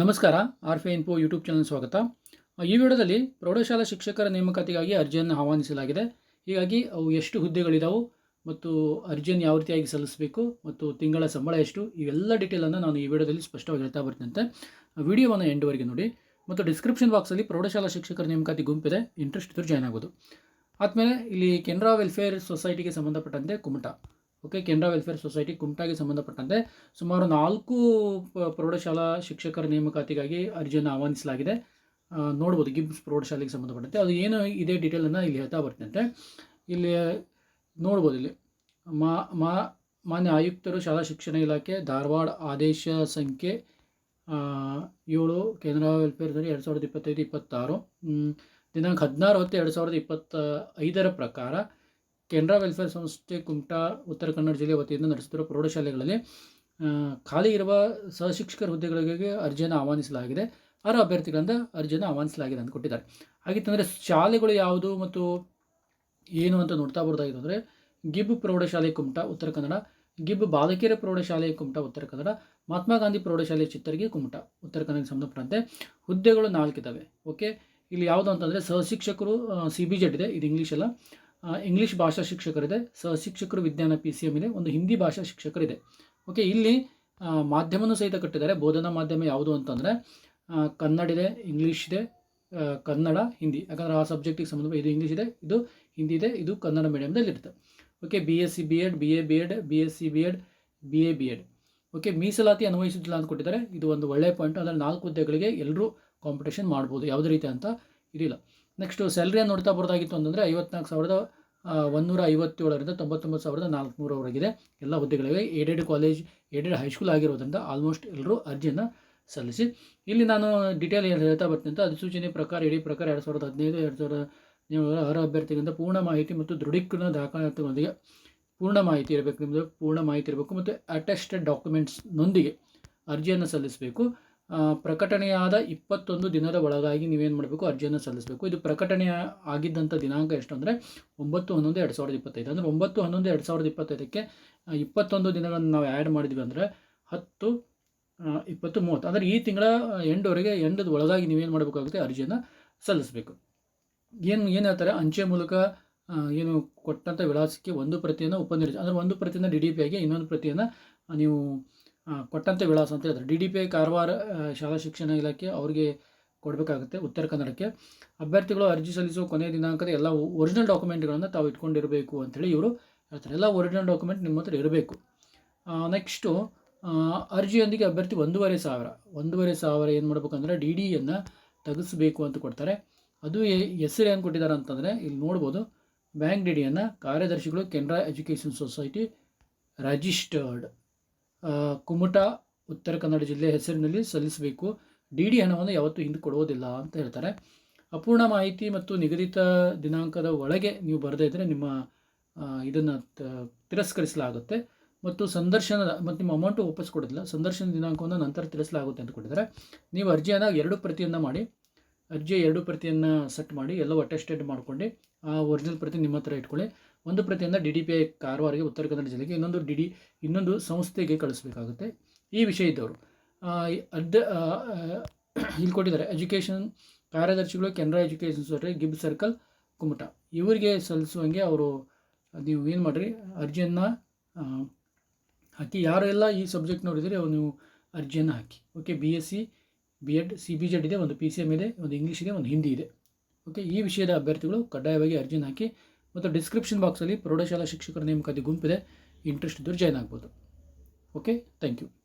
ನಮಸ್ಕಾರ ಆರ್ ಫೆ info YouTube channel ಸ್ವಾಗತ. ಈ ವಿಡಿಯೋದಲ್ಲಿ ಪ್ರೌಢಶಾಲಾ ಶಿಕ್ಷಕರ ನೇಮಕಾತಿಗಾಗಿ ಅರ್ಜಿಯನ್ನು ಆಹ್ವಾನಿಸಲಾಗಿದೆ. ಹೀಗಾಗಿ ಅವು ಎಷ್ಟು ಹುದ್ದೆಗಳಿದಾವು ಮತ್ತು ಅರ್ಜಿಯನ್ನು ಯಾವ ರೀತಿಯಾಗಿ ಸಲ್ಲಿಸಬೇಕು ಮತ್ತು ತಿಂಗಳ ಸಂಬಳ ಎಷ್ಟು, ಇವೆಲ್ಲ ಡೀಟೇಲನ್ನು ನಾನು ಈ ವಿಡಿಯೋದಲ್ಲಿ ಸ್ಪಷ್ಟವಾಗಿ ಹೇಳ್ತಾ ಬರ್ತಂತೆ ವಿಡಿಯೋವನ್ನು ಎಂಡ್ವರೆಗೆ ನೋಡಿ. ಮತ್ತು ಡಿಸ್ಕ್ರಿಪ್ಷನ್ ಬಾಕ್ಸಲ್ಲಿ ಪ್ರೌಢಶಾಲಾ ಶಿಕ್ಷಕರ ನೇಮಕಾತಿ ಗುಂಪಿದೆ ಇಂಟ್ರೆಸ್ಟ್ ಇದ್ದರೂ ಜಾಯ್ನ್ ಆಗೋದು ಆದಮೇಲೆ ಇಲ್ಲಿ ಕೆನರಾ ವೆಲ್ಫೇರ್ ಸೊಸೈಟಿಗೆ ಸಂಬಂಧಪಟ್ಟಂತೆ Kumta. Okay Canara welfare society ಕುಮಟಾಗೆ ಸಂಬಂಧಪಟ್ಟಂತೆ ಸುಮಾರು ನಾಲ್ಕು ಪ್ರೌಢಶಾಲಾ ಶಿಕ್ಷಕರ ನೇಮಕಾತಿಗಾಗಿ ಅರ್ಜಿಯನ್ನು ಆಹ್ವಾನಿಸಲಾಗಿದೆ. ನೋಡ್ಬೋದು ಗಿಬ್ಸ್ ಪ್ರೌಢಶಾಲೆಗೆ ಸಂಬಂಧಪಟ್ಟಂತೆ. ಅದು ಏನು ಇದೆ ಡೀಟೇಲನ್ನು ಇಲ್ಲಿ ಹೇಳ್ತಾ ಬರ್ತಂತೆ ಇಲ್ಲಿ, ನೋಡ್ಬೋದು ಇಲ್ಲಿ. ಮಾ ಮಾನ್ಯ ಆಯುಕ್ತರು, ಶಾಲಾ ಶಿಕ್ಷಣ ಇಲಾಖೆ, ಧಾರವಾಡ ಆದೇಶ ಸಂಖ್ಯೆ ಏಳು ಕೆನರಾ ವೆಲ್ಫೇರ್ ಎರಡು ಸಾವಿರದ ಇಪ್ಪತ್ತೈದು, ಇಪ್ಪತ್ತಾರು. ದಿನಾಂಕ ಹದಿನಾರು ಹತ್ತು ಎರಡು ಸಾವಿರದ ಇಪ್ಪತ್ತ ಐದರ ಪ್ರಕಾರ ಕೆನರಾ ವೆಲ್ಫೇರ್ ಸಂಸ್ಥೆ ಕುಮಟಾ, ಉತ್ತರ ಕನ್ನಡ ಜಿಲ್ಲೆ ವತಿಯಿಂದ ನಡೆಸುತ್ತಿರುವ ಪ್ರೌಢಶಾಲೆಗಳಲ್ಲಿ ಖಾಲಿ ಇರುವ ಸಹಶಿಕ್ಷಕರ ಹುದ್ದೆಗಳಿಗೆ ಅರ್ಜಿಯನ್ನು ಆಹ್ವಾನಿಸಲಾಗಿದೆ. ಅರ್ಹ ಅಭ್ಯರ್ಥಿಗಳಿಂದ ಅರ್ಜಿಯನ್ನು ಆಹ್ವಾನಿಸಲಾಗಿದೆ ಅಂತ ಕೊಟ್ಟಿದ್ದಾರೆ. ಹಾಗಿತ್ತಂದರೆ ಶಾಲೆಗಳು ಯಾವುದು ಮತ್ತು ಏನು ಅಂತ ನೋಡ್ತಾ ಬರ್ದಾಗಿತ್ತು ಅಂದರೆ, ಗಿಬ್ ಪ್ರೌಢಶಾಲೆ ಕುಮಟಾ, ಉತ್ತರ ಕನ್ನಡ, ಗಿಬ್ ಬಾಲಕಿಯರ ಪ್ರೌಢಶಾಲೆ ಕುಮಟಾ, ಉತ್ತರ ಕನ್ನಡ, ಮಹಾತ್ಮ ಗಾಂಧಿ ಪ್ರೌಢಶಾಲೆ ಚಿತ್ತರಿಗೆ ಕುಮಟಾ, ಉತ್ತರ ಕನ್ನಡಕ್ಕೆ ಸಂಬಂಧಪಟ್ಟಂತೆ ಹುದ್ದೆಗಳು ನಾಲ್ಕಿದ್ದಾವೆ ಓಕೆ ಇಲ್ಲಿ ಯಾವುದು ಅಂತಂದರೆ ಸಹಶಿಕ್ಷಕರು ಸಿ ಬಿ ಜೆಡ್ ಇದೆ. ಇದು ಇಂಗ್ಲೀಷಲ್ಲ ಇಂಗ್ಲೀಷ್ ಭಾಷಾ ಶಿಕ್ಷಕರಿದೆ. ಸಹಶಿಕ್ಷಕರು ವಿಜ್ಞಾನ ಪಿ ಸಿ ಎಂ ಇದೆ. ಒಂದು ಹಿಂದಿ ಭಾಷಾ ಶಿಕ್ಷಕರಿದೆ. ಓಕೆ ಇಲ್ಲಿ ಮಾಧ್ಯಮನೂ ಸಹಿತ ಕಟ್ಟಿದ್ದಾರೆ. ಬೋಧನಾ ಮಾಧ್ಯಮ ಯಾವುದು ಅಂತಂದರೆ ಕನ್ನಡ ಇದೆ ಇಂಗ್ಲೀಷ್ ಇದೆ ಕನ್ನಡ, ಹಿಂದಿ. ಯಾಕಂದರೆ ಆ ಸಬ್ಜೆಕ್ಟಿಗೆ ಸಂಬಂಧ ಇದು ಇಂಗ್ಲೀಷ್ ಇದೆ, ಇದು ಹಿಂದಿ ಇದೆ, ಇದು ಕನ್ನಡ ಮೀಡಿಯಮ್ದಲ್ಲಿ ಇರುತ್ತೆ okay B S C B Ed B A B Ed B S C B Ed B A B Ed okay ಮೀಸಲಾತಿ ಅನ್ವಯಿಸುತ್ತಿಲ್ಲ ಅಂತ ಕೊಟ್ಟಿದ್ದಾರೆ. ಇದು ಒಂದು ಒಳ್ಳೆಯ ಪಾಯಿಂಟ್ ಅಂದರೆ ನಾಲ್ಕು ಹುದ್ದೆಗಳಿಗೆ ಎಲ್ಲರೂ ಕಾಂಪಿಟೇಷನ್ ಮಾಡ್ಬೋದು. ಯಾವುದೇ ರೀತಿ ಅಂತ ಇದಿಲ್ಲ. ನೆಕ್ಸ್ಟು ಸ್ಯಾಲ್ರಿಯನ್ನು ನೋಡ್ತಾ ಬರೋದಾಗಿತ್ತು ಅಂತಂದರೆ ಐವತ್ನಾಲ್ಕು ಸಾವಿರದ ಒಂದೂರ ಐವತ್ತೇಳರಿಂದ ತೊಂಬತ್ತೊಂಬತ್ತು ಸಾವಿರದ ನಾಲ್ಕುನೂರವರೆಗಿದೆ. ಎಲ್ಲ ಹುದ್ದೆಗಳಿಗೆ aided college, aided high school ಆಗಿರೋದ್ರಿಂದ ಆಲ್ಮೋಸ್ಟ್ ಎಲ್ಲರೂ ಅರ್ಜಿಯನ್ನು ಸಲ್ಲಿಸಿ. ಇಲ್ಲಿ ನಾನು ಡೀಟೇಲ್ ಏನು ಹೇಳ್ತಾ ಬರ್ತೀನಿ ಅಂತ ಅಧಿಸೂಚನೆ ಪ್ರಕಾರ, ಇಡೀ ಪ್ರಕಾರ ಎರಡು ಸಾವಿರದ ಹದಿನೈದು, ಎರಡು ಸಾವಿರದ ನೀವು ಅರ್ಹ ಅಭ್ಯರ್ಥಿಗಳಿಂದ ಪೂರ್ಣ ಮಾಹಿತಿ ಮತ್ತು ದೃಢೀಕರಣ ದಾಖಲಾತಿಗಳೊಂದಿಗೆ ಪೂರ್ಣ ಮಾಹಿತಿ ಇರಬೇಕು. ನಿಮ್ಮದು ಪೂರ್ಣ ಮಾಹಿತಿ ಇರಬೇಕು ಮತ್ತು ಅಟೆಸ್ಟೆಡ್ ಡಾಕ್ಯುಮೆಂಟ್ಸ್ನೊಂದಿಗೆ ಅರ್ಜಿಯನ್ನು ಸಲ್ಲಿಸಬೇಕು. ಪ್ರಕಟಣೆಯಾದ ಇಪ್ಪತ್ತೊಂದು ದಿನದ ಒಳಗಾಗಿ ನೀವೇನು ಮಾಡಬೇಕು? ಅರ್ಜಿಯನ್ನು ಸಲ್ಲಿಸಬೇಕು. ಇದು ಪ್ರಕಟಣೆ ಆಗಿದ್ದಂಥ ದಿನಾಂಕ ಎಷ್ಟು ಅಂದರೆ ಒಂಬತ್ತು, ಹನ್ನೊಂದು, ಎರಡು ಸಾವಿರದ ಇಪ್ಪತ್ತೈದು. ಅಂದರೆ ಒಂಬತ್ತು, ಹನ್ನೊಂದು, ಎರಡು ಸಾವಿರದ ಇಪ್ಪತ್ತೈದಕ್ಕೆ ಇಪ್ಪತ್ತೊಂದು ದಿನಗಳನ್ನು ನಾವು ಆ್ಯಡ್ ಮಾಡಿದ್ವಿ ಅಂದರೆ ಹತ್ತು ಇಪ್ಪತ್ತು, ಮೂವತ್ತು. ಅಂದರೆ ಈ ತಿಂಗಳ ಎಂಡವರೆಗೆ, ಎಂಡದ ಒಳಗಾಗಿ ನೀವೇನು ಮಾಡಬೇಕಾಗುತ್ತೆ? ಅರ್ಜಿಯನ್ನು ಸಲ್ಲಿಸಬೇಕು. ಏನು ಏನು ಹೇಳ್ತಾರೆ? ಅಂಚೆ ಮೂಲಕ ಏನು ಕೊಟ್ಟಂಥ ವಿಳಾಸಕ್ಕೆ ಒಂದು ಪ್ರತಿಯನ್ನು ಉಪನಿರ್ದೇಶ ಅಂದರೆ ಒಂದು ಪ್ರತಿಯನ್ನು ಡಿ ಡಿ ಪಿ ಆಗಿ ಇನ್ನೊಂದು ಪ್ರತಿಯನ್ನು ನೀವು ಆ, ಕೊಟ್ಟಂಥ ವಿಳಾಸ ಅಂತ ಹೇಳಿದ್ರು. ಡಿ ಡಿ ಪಿ ಕಾರವಾರ ಶಾಲಾ ಶಿಕ್ಷಣ ಇಲಾಖೆ ಅವರಿಗೆ ಕೊಡಬೇಕಾಗುತ್ತೆ ಉತ್ತರ ಕನ್ನಡಕ್ಕೆ. ಅಭ್ಯರ್ಥಿಗಳು ಅರ್ಜಿ ಸಲ್ಲಿಸುವ ಕೊನೆಯ ದಿನಾಂಕದ ಎಲ್ಲ ಒರಿಜಿನಲ್ ಡಾಕ್ಯುಮೆಂಟ್ಗಳನ್ನು ತಾವು ಇಟ್ಕೊಂಡಿರಬೇಕು ಅಂತೇಳಿ ಇವರು ಹೇಳ್ತಾರೆ. ಎಲ್ಲ ಒರಿಜಿನಲ್ ಡಾಕ್ಯುಮೆಂಟ್ ನಿಮ್ಮ ಹತ್ರ ಇರಬೇಕು. ನೆಕ್ಸ್ಟು ಅರ್ಜಿಯೊಂದಿಗೆ ಅಭ್ಯರ್ಥಿ ಒಂದೂವರೆ ಸಾವಿರ. ಒಂದೂವರೆ ಸಾವಿರ ಏನು ಮಾಡಬೇಕಂದ್ರೆ ಡಿ ಡಿಯನ್ನು ತೆಗೆಸಬೇಕು ಅಂತ ಕೊಡ್ತಾರೆ. ಅದು ಹೆಸರು ಏನು ಕೊಟ್ಟಿದ್ದಾರೆ ಅಂತಂದರೆ ಇಲ್ಲಿ ನೋಡ್ಬೋದು. ಬ್ಯಾಂಕ್ ಡಿ ಡಿಯನ್ನು ಕಾರ್ಯದರ್ಶಿಗಳು Canara education society registered. Kumta, Uttara Kannada ಜಿಲ್ಲೆ ಹೆಸರಿನಲ್ಲಿ ಸಲ್ಲಿಸಬೇಕು. ಡಿ ಡಿ ಹಣವನ್ನು ಯಾವತ್ತೂ ಹಿಂದೆ ಕೊಡುವುದಿಲ್ಲ ಅಂತ ಹೇಳ್ತಾರೆ. ಅಪೂರ್ಣ ಮಾಹಿತಿ ಮತ್ತು ನಿಗದಿತ ದಿನಾಂಕದ ಒಳಗೆ ನೀವು ಬರದೇ ಇದ್ದರೆ ನಿಮ್ಮ ಇದನ್ನು ತಿರಸ್ಕರಿಸಲಾಗುತ್ತೆ. ಮತ್ತು ಸಂದರ್ಶನದ ಮತ್ತು ನಿಮ್ಮ ಅಮೌಂಟು ವಾಪಸ್ ಕೊಡೋದಿಲ್ಲ. ಸಂದರ್ಶನ ದಿನಾಂಕವನ್ನು ನಂತರ ತಿಳಿಸಲಾಗುತ್ತೆ ಅಂತ ಕೊಟ್ಟಿದ್ದಾರೆ. ನೀವು ಅರ್ಜಿಯನ್ನು ಎರಡು ಪ್ರತಿಯನ್ನು ಮಾಡಿ. ಅರ್ಜಿಯ ಎರಡು ಪ್ರತಿಯನ್ನು ಸೆಟ್ ಮಾಡಿ ಎಲ್ಲವೂ ಅಟೆಸ್ಟೆಡ್ ಮಾಡ್ಕೊಂಡು, ಆ ಒರಿಜಿನಲ್ ಪ್ರತಿ ನಿಮ್ಮ ಹತ್ರ ಇಟ್ಕೊಳ್ಳಿ. ಒಂದು ಪ್ರತಿಯಿಂದ ಡಿ ಡಿ ಪಿ ಐ ಕಾರವಾರಿಗೆ ಉತ್ತರ ಕನ್ನಡ ಜಿಲ್ಲೆಗೆ ಇನ್ನೊಂದು ಡಿ ಡಿ, ಇನ್ನೊಂದು ಸಂಸ್ಥೆಗೆ ಕಳಿಸಬೇಕಾಗುತ್ತೆ. ಈ ವಿಷಯ ಇದ್ದವರು ಅದ ಇಲ್ಲಿ ಕೊಟ್ಟಿದ್ದಾರೆ ಎಜುಕೇಷನ್ ಕಾರ್ಯದರ್ಶಿಗಳು Canara education society Gibb circle Kumta. ಇವರಿಗೆ ಸಲ್ಲಿಸುವಂಗೆ ಅವರು, ನೀವು ಏನು ಮಾಡಿರಿ, ಅರ್ಜಿಯನ್ನು ಹಾಕಿ. ಯಾರೆಲ್ಲ ಈ ಸಬ್ಜೆಕ್ಟ್ ನೋಡಿದರೆ ಅವ್ರು ನೀವು ಅರ್ಜಿಯನ್ನು ಹಾಕಿ. Okay B S C B Ed C B Z ಇದೆ, ಒಂದು ಪಿ ಸಿ ಎಂ ಇದೆ, ಒಂದು ಇಂಗ್ಲೀಷ್ ಇದೆ, ಒಂದು ಹಿಂದಿ ಇದೆ. ಓಕೆ ಈ ವಿಷಯದ ಅಭ್ಯರ್ಥಿಗಳು ಕಡ್ಡಾಯವಾಗಿ ಅರ್ಜಿಯನ್ನು ಹಾಕಿ ಮತ್ತು ಡಿಸ್ಕ್ರಿಪ್ಷನ್ ಬಾಕ್ಸಲ್ಲಿ ಪ್ರೌಢಶಾಲಾ ಶಿಕ್ಷಕರ ನೇಮಕಾತಿ ಗುಂಪಿದೆ. ಇಂಟ್ರೆಸ್ಟ್ ಇದ್ದರೂ ಜಾಯ್ನ್ ಆಗ್ಬೋದು. Okay thank you